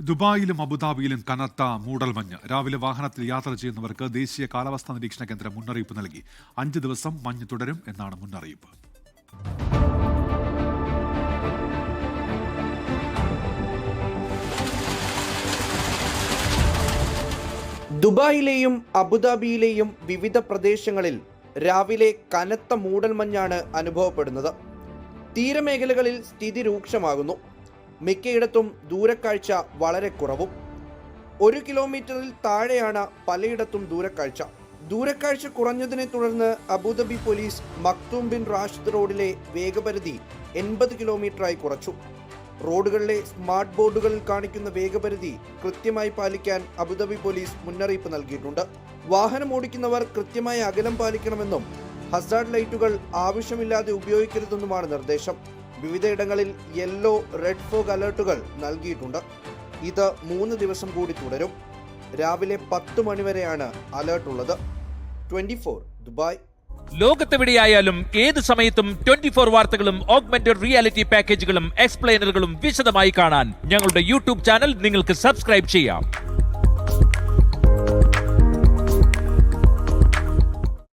ദുബായിലും അബുദാബിയിലും കനത്ത മൂടൽമഞ്ഞ്. രാവിലെ വാഹനത്തിൽ യാത്ര ചെയ്യുന്നവർക്ക് ദേശീയ കാലാവസ്ഥാ നിരീക്ഷണ കേന്ദ്രം മുന്നറിയിപ്പ് നൽകി. അഞ്ച് ദിവസം മഞ്ഞ് തുടരും എന്നാണ് മുന്നറിയിപ്പ്. ദുബായിലെയും അബുദാബിയിലെയും വിവിധ പ്രദേശങ്ങളിൽ രാവിലെ കനത്ത മൂടൽമഞ്ഞാണ് അനുഭവപ്പെടുന്നത്. തീരമേഖലകളിൽ സ്ഥിതി രൂക്ഷമാകുന്നു. മിക്കയിടത്തും ദൂരക്കാഴ്ച വളരെ കുറവും. ഒരു കിലോമീറ്ററിൽ താഴെയാണ് പലയിടത്തും ദൂരക്കാഴ്ച. ദൂരക്കാഴ്ച കുറഞ്ഞതിനെ തുടർന്ന് Abu Dhabi police Maktoum bin Rashid റോഡിലെ വേഗപരിധി എൺപത് കിലോമീറ്ററായി കുറച്ചു. റോഡുകളിലെ സ്മാർട്ട് ബോർഡുകളിൽ കാണിക്കുന്ന വേഗപരിധി കൃത്യമായി പാലിക്കാൻ അബുദാബി പോലീസ് മുന്നറിയിപ്പ് നൽകിയിട്ടുണ്ട്. വാഹനം ഓടിക്കുന്നവർ കൃത്യമായ അകലം പാലിക്കണമെന്നും ഹസാർഡ് ലൈറ്റുകൾ ആവശ്യമില്ലാതെ ഉപയോഗിക്കരുതെന്നുമാണ് നിർദ്ദേശം. വിവിധയിടങ്ങളിൽ യെല്ലോ റെഡ് ഫോഗ് അലേർട്ടുകൾ നൽകിയിട്ടുണ്ട്. ഇത് മൂന്ന് ദിവസം കൂടി തുടരും. രാവിലെ പത്ത് മണിവരെയാണ് അലേർട്ടുള്ളത് ട്വന്റി ഫോർ ദുബായ് ലോകത്തെവിടെയായാലും ഏത് സമയത്തും ട്വന്റി ഫോർ വാർത്തകളും ഓഗ്മെന്റഡ് റിയാലിറ്റി പാക്കേജുകളും എക്സ്പ്ലെയിനറുകളും വിശദമായി കാണാൻ ഞങ്ങളുടെ യൂട്യൂബ് ചാനൽ നിങ്ങൾക്ക് സബ്സ്ക്രൈബ് ചെയ്യാം.